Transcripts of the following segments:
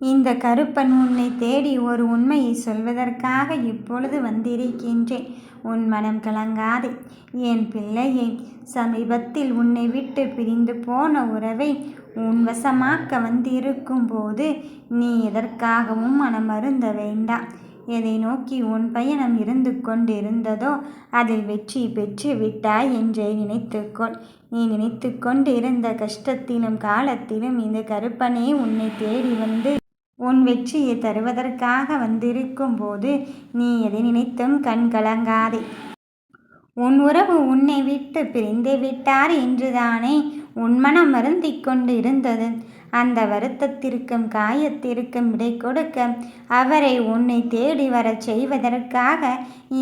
இந்த கருப்பன் உன்னை தேடி ஒரு உண்மையை சொல்வதற்காக இப்பொழுது வந்திருக்கின்றேன். உன் மனம் கலங்காதே. என் பிள்ளையை சமீபத்தில் உன்னை விட்டு பிரிந்து போன உறவை உன்வசமாக்க வந்திருக்கும் போது நீ எதற்காகவும் மனமருந்த வேண்டாம். எதை நோக்கி உன் பயணம் இருந்து கொண்டிருந்ததோ அதில் வெற்றி பெற்று விட்டாய் என்றே நினைத்துக்கொள். நீ நினைத்து கொண்டு இருந்த கஷ்டத்திலும் காலத்திலும் இந்த கருப்பனே உன்னை தேடி வந்து உன் வெற்றியை தருவதற்காக வந்திருக்கும் போது நீ எதை நினைத்தும் கண் கலங்காதே. உன் உறவு உன்னை விட்டு பிரிந்து விட்டார் என்றுதானே உன் மனம் வருந்திக் கொண்டு இருந்தது அந்த வருத்தத்திற்கும் காயத்திற்கும் விடை கொடுக்க அவரை உன்னை தேடி வரச் செய்வதற்காக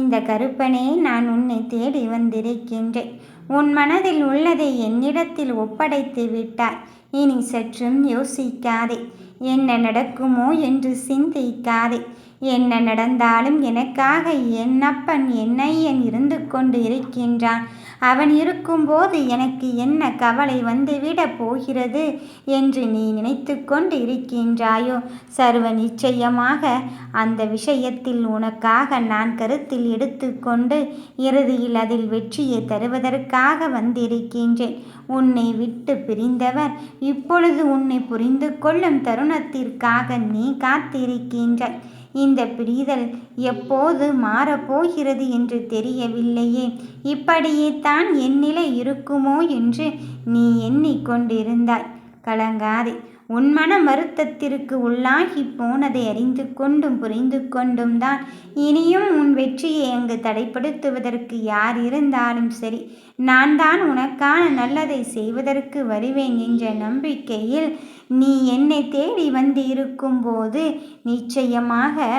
இந்த கருப்பனே நான் உன்னை தேடி வந்திருக்கின்றேன். உன் மனதில் உள்ளதை என்னிடத்தில் ஒப்படைத்து விட்டாய். இனி சற்றும் யோசிக்காதே. என்ன நடக்குமோ என்று சிந்திக்காதே. என்ன நடந்தாலும் எனக்காக என்னப்பன் என்னையன் இருந்து கொண்டு இருக்கின்றான். அவன் இருக்கும்போது எனக்கு என்ன கவலை வந்துவிடப் போகிறது என்று நீ நினைத்து கொண்டு இருக்கின்றாயோ? சர்வ நிச்சயமாக அந்த விஷயத்தில் உனக்காக நான் கருத்தில் எடுத்துக்கொண்டு இறுதியில் அதில் வெற்றியை தருவதற்காக வந்திருக்கின்றேன். உன்னை விட்டு பிரிந்தவர் இப்பொழுது உன்னை புரிந்து கொள்ளும் தருணத்திற்காக நீ காத்திருக்கின்றாய். இந்த பிரிதல் எப்போது மாறப்போகிறது என்று தெரியவில்லையே. இப்படியே தான் என் நிலை இருக்குமோ என்று நீ எண்ணிக்கொண்டிருந்தாய். கலங்காதே. உன் மன வருத்தத்திற்கு உள்ளாகி போனதை அறிந்து கொண்டும் புரிந்து கொண்டும் தான் இனியும் உன் வெற்றியை அங்கு தடைப்படுத்துவதற்கு யார் இருந்தாலும் சரி நான் தான் உனக்கான நல்லதை செய்வதற்கு வருவேன் என்ற நம்பிக்கையில் நீ என்னை தேடி வந்து இருக்கும்போது நிச்சயமாக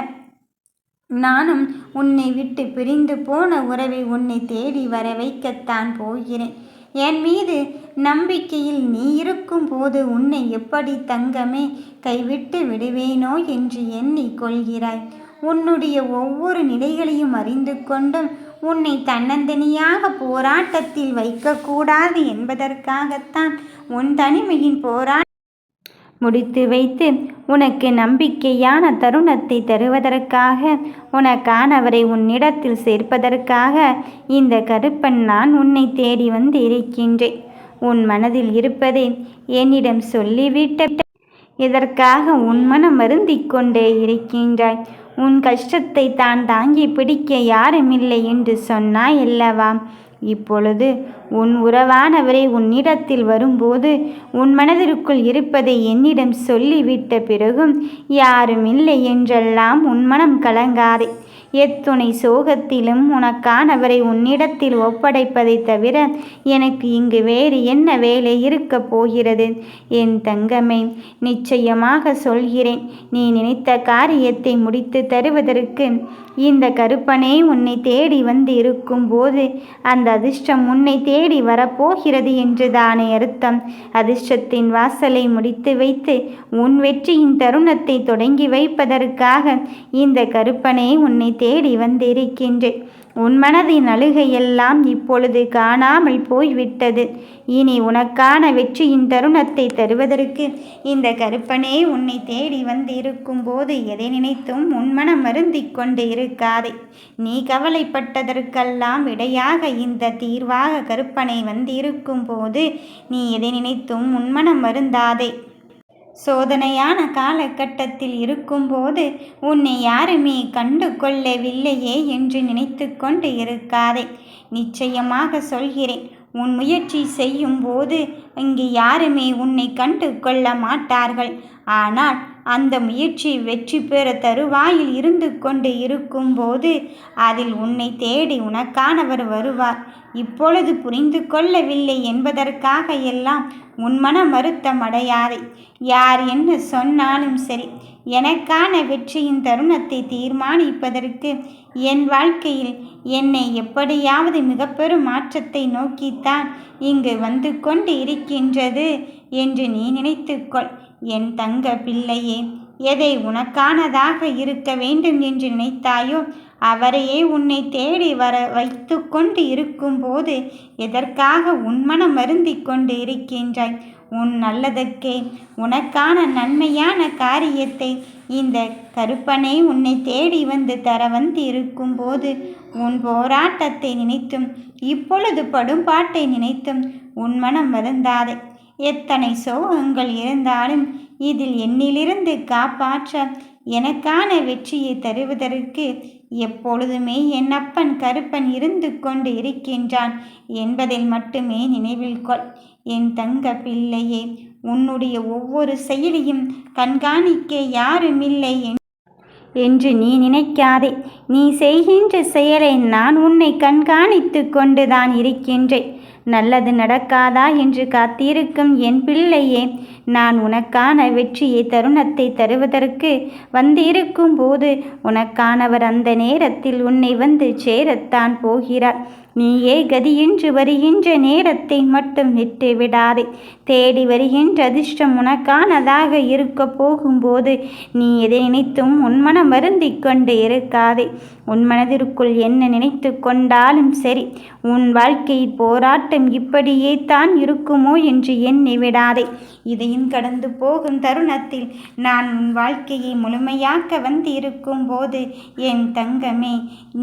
நானும் உன்னை விட்டு பிரிந்து போன உறவை உன்னை தேடி வர வைக்கத்தான் போகிறேன். என் மீது நம்பிக்கையில் நீ இருக்கும் போது உன்னை எப்படி தங்கமே கைவிட்டு விடுவேனோ என்று எண்ணி கொள்கிறாய். உன்னுடைய ஒவ்வொரு நிலைகளையும் அறிந்து கொண்டும் உன்னை தன்னந்தனியாக போராட்டத்தில் வைக்கக்கூடாது என்பதற்காகத்தான் உன் தனிமையின் போரா முடித்து வைத்து உனக்கு நம்பிக்கையான தருணத்தை தருவதற்காக உனக்கானவரை உன்னிடத்தில் சேர்ப்பதற்காக இந்த கருப்பன் நான் உன்னை தேடி வந்து இருக்கின்றேன். உன் மனதில் இருப்பதை என்னிடம் சொல்லிவிட்ட இதற்காக உன் மனம் வருந்திக் கொண்டே இருக்கின்றாய். உன் கஷ்டத்தை தான் தாங்கி பிடிக்க யாருமில்லை என்று சொன்னாய் அல்லவா? இப்பொழுது உன் உறவானவரை உன்னிடத்தில் வரும்போது உன் மனதிற்குள் இருப்பதை என்னிடம் சொல்லிவிட்ட பிறகும் யாரும் இல்லை என்றெல்லாம் உன் மனம் கலங்காதே. எத்துணை சோகத்திலும் உனக்கானவரை உன்னிடத்தில் ஒப்படைப்பதை தவிர எனக்கு இங்கு வேறு என்ன வேலை இருக்கப் போகிறது? என் தங்கமே நிச்சயமாக சொல்கிறேன். நீ நினைத்த காரியத்தை முடித்து தருவதற்கு இந்த கருப்பனே உன்னை தேடி வந்து இருக்கும்போது அந்த அதிர்ஷ்டம் உன்னை தேடி வரப்போகிறது என்றுதானே அர்த்தம். அதிர்ஷ்டத்தின் வாசலை முடித்து வைத்து உன் வெற்றியின் தருணத்தை தொடங்கி வைப்பதற்காக இந்த கருப்பனே உன்னை தேடி வந்திருக்கின்றேன். உன் மனதின் அழுகையெல்லாம் இப்பொழுது காணாமல் போய்விட்டது. இனி உனக்கான வெற்றியின் தருணத்தை தருவதற்கு இந்த கருப்பனே உன்னை தேடி வந்து இருக்கும்போது எதை நினைத்தும் உன் மனம் வருந்தி கொண்டு இருக்காதே. நீ கவலைப்பட்டதற்கெல்லாம் விடையாக இந்த தீர்வாக கருப்பனை வந்திருக்கும் போது நீ எதை நினைத்தும் உன்மனம் வருந்தாதே. சோதனையான காலகட்டத்தில் இருக்கும்போது உன்னை யாருமே கண்டு கொள்ளவில்லையே என்று நினைத்து கொண்டு இருக்காதே. நிச்சயமாக சொல்கிறேன் உன் முயற்சி செய்யும் போது இங்கு யாருமே உன்னை கண்டு கொள்ள மாட்டார்கள். ஆனால் அந்த முயற்சி வெற்றி பெற தருவாயில் இருந்து கொண்டு இருக்கும்போது அதில் உன்னை தேடி உனக்கானவர் வருவார். இப்பொழுது புரிந்து கொள்ளவில்லை என்பதற்காக எல்லாம் உன் மனம் வருத்தம் அடையாதே. யார் என்ன சொன்னாலும் சரி எனக்கான வெற்றியின் தருணத்தை தீர்மானிப்பதற்கு என் வாழ்க்கையில் என்னை எப்படியாவது மிக பெரும் மாற்றத்தை நோக்கித்தான் இங்கு வந்து கொண்டு இருக்கின்றது என்று நீ நினைத்துக்கொள். என் தங்க பிள்ளையே எதை உனக்கானதாக இருக்க வேண்டும் என்று நினைத்தாயோ அவரையே உன்னை தேடி வர வைத்து கொண்டு இருக்கும்போது எதற்காக உன் மனம் வருந்தி கொண்டு இருக்கின்றாய்? உன் நல்லதற்கே உனக்கான நன்மையான காரியத்தை இந்த கருப்பனை உன்னை தேடி வந்து தர வந்து இருக்கும்போது உன் போராட்டத்தை நினைத்தும் இப்பொழுது படும் பாட்டை நினைத்தும் உன் மனம் வருந்தாதே. எத்தனை சோகங்கள் இருந்தாலும் இதில் என்னிலிருந்து காப்பாற்ற எனக்கான வெற்றியை தருவதற்கு எப்பொழுதுமே என் அப்பன் கருப்பன் இருந்து கொண்டு இருக்கின்றான் என்பதில் மட்டுமே நினைவில் கொள். என் தங்க பிள்ளையே உன்னுடைய ஒவ்வொரு செயலியும் கண்காணிக்க யாருமில்லை என்று நீ நினைக்காதே. நீ செய்கின்ற செயலை நான் உன்னை கண்காணித்து கொண்டுதான் இருக்கின்றேன். நல்லது நடக்காதா என்று காத்திருக்கும் என் பிள்ளையே நான் உனக்கான வெற்றியை தருணத்தை தருவதற்கு வந்திருக்கும் போது உனக்கானவர் அந்த நேரத்தில் உன்னை வந்து சேரத்தான் போகிறார். நீயே கதியின்று வருகின்ற நேரத்தை மட்டும் விட்டு விடாதே தேடி வருகின்ற அதிர்ஷ்டம் உனக்கானதாக இருக்க போகும்போது நீ எதை நினைத்தும் உன்மனம் வருந்திக் கொண்டு இருக்காதே. உன் மனதிற்குள் என்ன நினைத்து கொண்டாலும் சரி உன் வாழ்க்கை போராட்டம் இப்படியே தான் இருக்குமோ என்று எண்ணி விடாதே. இதையும் கடந்து போகும் தருணத்தில் நான் உன் வாழ்க்கையை முழுமையாக்க வந்து இருக்கும் போது என் தங்கமே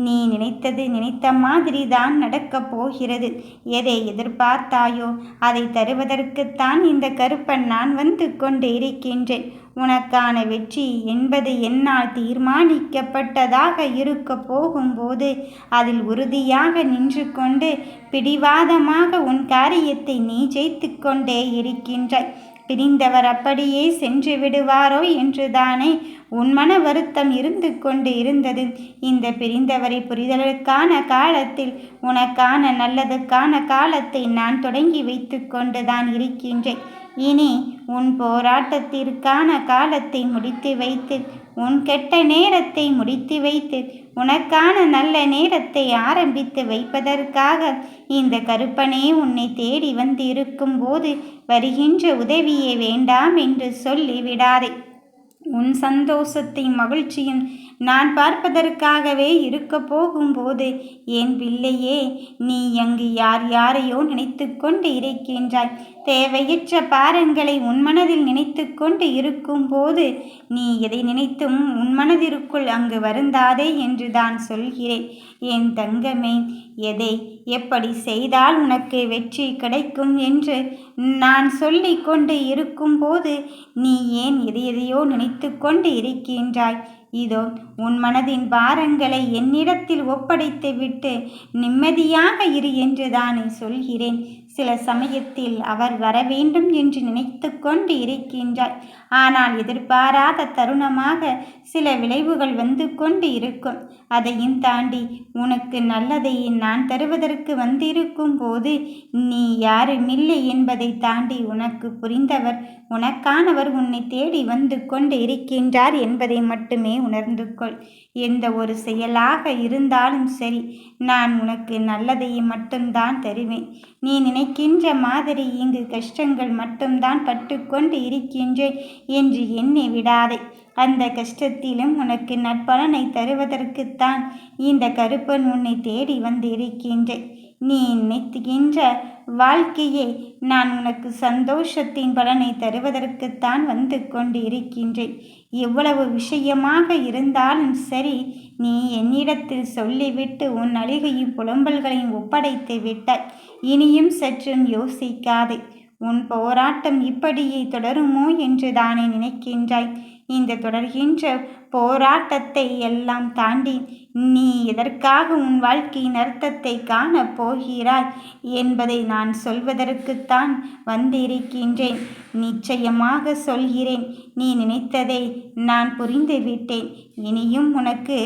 நீ நினைத்தது நினைத்த மாதிரி தான் நடக்கப் போகிறது. எதை எதிர்பார்த்தாயோ அதை தருவதற்குத்தான் இந்த கருப்பன் நான் வந்து கொண்டு இருக்கின்றேன். உனக்கான வெற்றி என்பது என்னால் தீர்மானிக்கப்பட்டதாக இருக்க போகும்போது அதில் உறுதியாக நின்று கொண்டு பிடிவாதமாக உன் காரியத்தை நீ ஜெயித்து கொண்டே இருக்கின்றாய். பிரிந்தவர் அப்படியே சென்று விடுவாரோ என்றுதானே உன் மன வருத்தம் இருந்து கொண்டு இருந்தது. இந்த பிரிந்தவரை புரிதலுக்கான காலத்தில் உனக்கான நல்லதுக்கான காலத்தை நான் தொடங்கி வைத்து கொண்டுதான் இருக்கின்றேன். இனி உன் போராட்டத்திற்கான காலத்தை முடித்து வைத்து உன் கெட்ட நேரத்தை முடித்து வைத்து உனக்கான நல்ல நேரத்தை ஆரம்பித்து வைப்பதற்காக இந்த கருப்பனே உன்னை தேடி வந்து இருக்கும்போது வருகின்ற உதவியே வேண்டாம் என்று சொல்லி விடாதே. உன் சந்தோஷத்தையும் மகிழ்ச்சியும் நான் பார்ப்பதற்காகவே இருக்க போகும்போது என் பிள்ளையே நீ அங்கு யார் யாரையோ நினைத்து கொண்டு இருக்கின்றாய். தேவையற்ற பாரங்களை உன் மனதில் நினைத்து கொண்டு இருக்கும்போது நீ எதை நினைத்தும் உன் மனதிற்குள் அங்கு வருந்தாதே என்று தான் சொல்கிறேன். என் தங்கமே எதை எப்படி செய்தால் உனக்கு வெற்றி கிடைக்கும் என்று நான் சொல்லி கொண்டு இருக்கும்போது நீ ஏன் எதை எதையோ நினைத்து கொண்டு இருக்கின்றாய்? இதோ உன் மனதின் பாரங்களை என்னிடத்தில் ஒப்படைத்து விட்டு நிம்மதியாக இரு என்று தானே சொல்கிறேன். சில சமயத்தில் அவர் வர வேண்டும் என்று நினைத்து கொண்டு இருக்கின்றார். ஆனால் எதிர்பாராத தருணமாக சில விளைவுகள் வந்து கொண்டு இருக்கும். அதையும் தாண்டி உனக்கு நல்லதை நான் தருவதற்கு வந்திருக்கும் போது நீ யாருமில்லை என்பதை தாண்டி உனக்கு புரிந்தவர் உனக்கானவர் உன்னை தேடி வந்து கொண்டு இருக்கின்றார் என்பதை மட்டுமே உணர்ந்து கொள். எந்த ஒரு செயலாக இருந்தாலும் சரி நான் உனக்கு நல்லதை மட்டும்தான் தருவேன். நீ நினை நினைக்கின்ற மாதிரி இங்கு கஷ்டங்கள் மட்டும்தான் பட்டுக்கொண்டு இருக்கின்றேன் என்று எண்ணி விடாதே. அந்த கஷ்டத்திலும் உனக்கு நற்பலனை தருவதற்குத்தான் இந்த கருப்பன் உன்னை தேடி வந்து இருக்கின்றேன் நீ நினைத்துகின்ற வாழ்க்கையே நான் உனக்கு சந்தோஷத்தின் பலனை தருவதற்குத்தான் வந்து கொண்டு இருக்கின்றேன் எவ்வளவு விஷயமாக இருந்தாலும் சரி நீ என்னிடத்தில் சொல்லிவிட்டு உன் அழுகையும் புலம்பல்களையும் ஒப்படைத்து விட்டாய். இனியும் சற்றும் யோசிக்காதே. உன் போராட்டம் இப்படியே தொடருமோ என்று தானே நினைக்கின்றாய். இந்த தொடர்கின்ற போராட்டத்தை எல்லாம் தாண்டி நீ எதற்காக உன் வாழ்க்கையின் அர்த்தத்தை காணப் போகிறாய் என்பதை நான் சொல்வதற்குத்தான் வந்திருக்கின்றேன். நிச்சயமாக சொல்கிறேன். நீ நினைத்ததை நான் புரிந்துவிட்டேன் இனியும் உனக்கு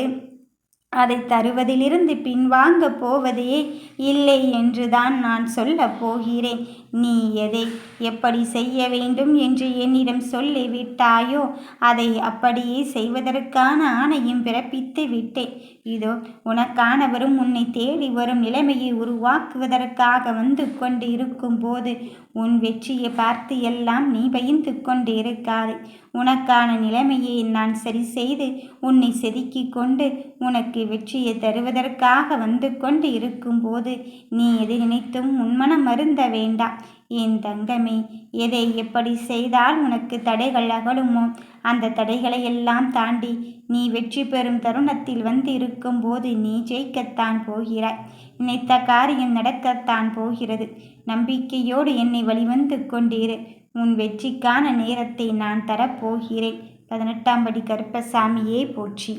அதை தருவதிலிருந்து பின்வாங்க போவதையே இல்லை என்றுதான் நான் சொல்லப் போகிறேன். நீ எதை எப்படி செய்ய வேண்டும் என்று என்னிடம் சொல்லிவிட்டாயோ அதை அப்படியே செய்வதற்கான ஆணையும் பிறப்பித்து விட்டேன். இதோ உனக்கானவரும் உன்னை தேடி வரும் நிலைமையை உருவாக்குவதற்காக வந்து கொண்டு இருக்கும்போது உன் வெற்றியை பார்த்து எல்லாம் நீ பயந்து கொண்டு இருக்காது உனக்கான நிலைமையை நான் சரி செய்து உன்னை செதுக்கிக் கொண்டு உனக்கு வெற்றியை தருவதற்காக வந்து கொண்டு இருக்கும்போது நீ எது நினைத்தும் உன்மனம் மருந்த வேண்டாம். என் தங்கமே எதை எப்படி செய்தால் உனக்கு தடைகள் அகலுமோ அந்த தடைகளை எல்லாம் தாண்டி நீ வெற்றி பெறும் தருணத்தில் வந்து இருக்கும்போது நீ ஜெயிக்கத்தான் போகிறாய். நினைத்த காரியம் நடக்கத்தான் போகிறது. நம்பிக்கையோடு என்னை வழிவந்து கொண்டிரு. உன் வெற்றிக்கான நேரத்தை நான் தரப்போகிறேன். பதினெட்டாம் படி கருப்பசாமியே போற்றி.